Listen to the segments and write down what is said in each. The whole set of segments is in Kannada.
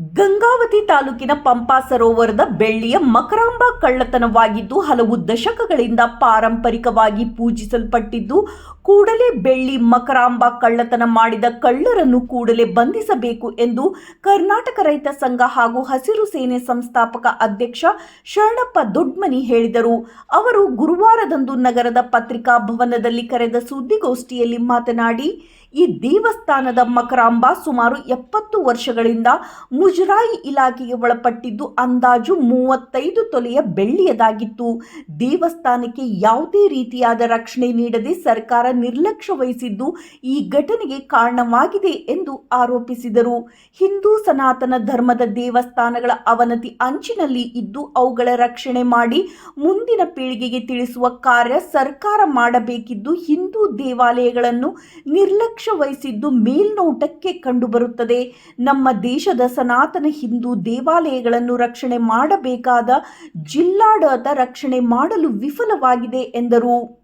ಗಂಗಾವತಿ ತಾಲೂಕಿನ ಪಂಪಾ ಸರೋವರದ ಬೆಳ್ಳಿಯ ಮಕರಾಂಬ ಕಳ್ಳತನವಾಗಿದ್ದು ಹಲವು ದಶಕಗಳಿಂದ ಪಾರಂಪರಿಕವಾಗಿ ಪೂಜಿಸಲ್ಪಟ್ಟಿದ್ದು, ಕೂಡಲೇ ಬೆಳ್ಳಿ ಮಕರಾಂಬ ಕಳ್ಳತನ ಮಾಡಿದ ಕಳ್ಳರನ್ನು ಕೂಡಲೇ ಬಂಧಿಸಬೇಕು ಎಂದು ಕರ್ನಾಟಕ ರೈತ ಸಂಘ ಹಾಗೂ ಹಸಿರು ಸೇನೆ ಸಂಸ್ಥಾಪಕ ಅಧ್ಯಕ್ಷ ಶರಣಪ್ಪ ದೊಡ್ಮನಿ ಹೇಳಿದರು. ಅವರು ಗುರುವಾರದಂದು ನಗರದ ಪತ್ರಿಕಾ ಭವನದಲ್ಲಿ ಕರೆದ ಸುದ್ದಿಗೋಷ್ಠಿಯಲ್ಲಿ ಮಾತನಾಡಿ ಈ ದೇವಸ್ಥಾನದ ಮಕರಾಂಬ ಸುಮಾರು ಎಪ್ಪತ್ತು ವರ್ಷಗಳಿಂದ ಮುಜರಾಯಿ ಇಲಾಖೆಗೆ ಒಳಪಟ್ಟಿದ್ದು ಅಂದಾಜು ಮೂವತ್ತೈದು ತೊಲೆಯ ಬೆಳ್ಳಿಯದಾಗಿತ್ತು. ದೇವಸ್ಥಾನಕ್ಕೆ ಯಾವುದೇ ರೀತಿಯಾದ ರಕ್ಷಣೆ ನೀಡದೆ ಸರ್ಕಾರ ನಿರ್ಲಕ್ಷ್ಯ ವಹಿಸಿದ್ದು ಈ ಘಟನೆಗೆ ಕಾರಣವಾಗಿದೆ ಎಂದು ಆರೋಪಿಸಿದರು. ಹಿಂದೂ ಸನಾತನ ಧರ್ಮದ ದೇವಸ್ಥಾನಗಳ ಅವನತಿ ಅಂಚಿನಲ್ಲಿ ಇದ್ದು ಅವುಗಳ ರಕ್ಷಣೆ ಮಾಡಿ ಮುಂದಿನ ಪೀಳಿಗೆಗೆ ತಿಳಿಸುವ ಕಾರ್ಯ ಸರ್ಕಾರ ಮಾಡಬೇಕಿದ್ದು ಹಿಂದೂ ದೇವಾಲಯಗಳನ್ನು ನಿರ್ಲಕ್ಷ್ಯ ವಹಿಸಿದ್ದು ಮೇಲ್ನೋಟಕ್ಕೆ ಕಂಡುಬರುತ್ತದೆ. ನಮ್ಮ ದೇಶದ ಸನಾತನ ಹಿಂದೂ ದೇವಾಲಯಗಳನ್ನು ರಕ್ಷಣೆ ಮಾಡಬೇಕಾದ ಜಿಲ್ಲಾಡಳಿತ ರಕ್ಷಣೆ ಮಾಡಲು ವಿಫಲವಾಗಿದೆ ಎಂದರು.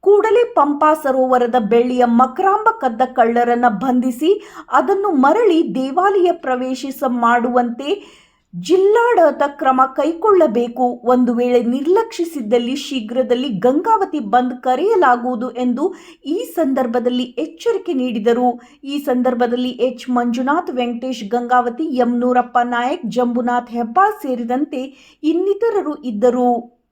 ಕೂಡಲೇ ಪಂಪಾ ಸರೋವರದ ಬೆಳ್ಳಿಯ ಮಕರಾಂಬ ಕದ್ದ ಕಳ್ಳರನ್ನು ಬಂಧಿಸಿ ಅದನ್ನು ಮರಳಿ ದೇವಾಲಯ ಪ್ರವೇಶಿಸ ಮಾಡುವಂತೆ ಜಿಲ್ಲಾಡಳಿತ ಕ್ರಮ ಕೈಗೊಳ್ಳಬೇಕು ಒಂದು ವೇಳೆ ನಿರ್ಲಕ್ಷಿಸಿದ್ದಲ್ಲಿ ಶೀಘ್ರದಲ್ಲಿ ಗಂಗಾವತಿ ಬಂದ್ ಕರೆಯಲಾಗುವುದು ಎಂದು ಈ ಸಂದರ್ಭದಲ್ಲಿ ಎಚ್ಚರಿಕೆ ನೀಡಿದರು. ಈ ಸಂದರ್ಭದಲ್ಲಿ ಎಚ್. ಮಂಜುನಾಥ್, ವೆಂಕಟೇಶ್ ಗಂಗಾವತಿ, ಎಂ. ನೂರಪ್ಪ ನಾಯಕ್, ಜಂಬುನಾಥ್ ಹೆಬ್ಬಾಳ್ ಸೇರಿದಂತೆ ಇನ್ನಿತರರು ಇದ್ದರು.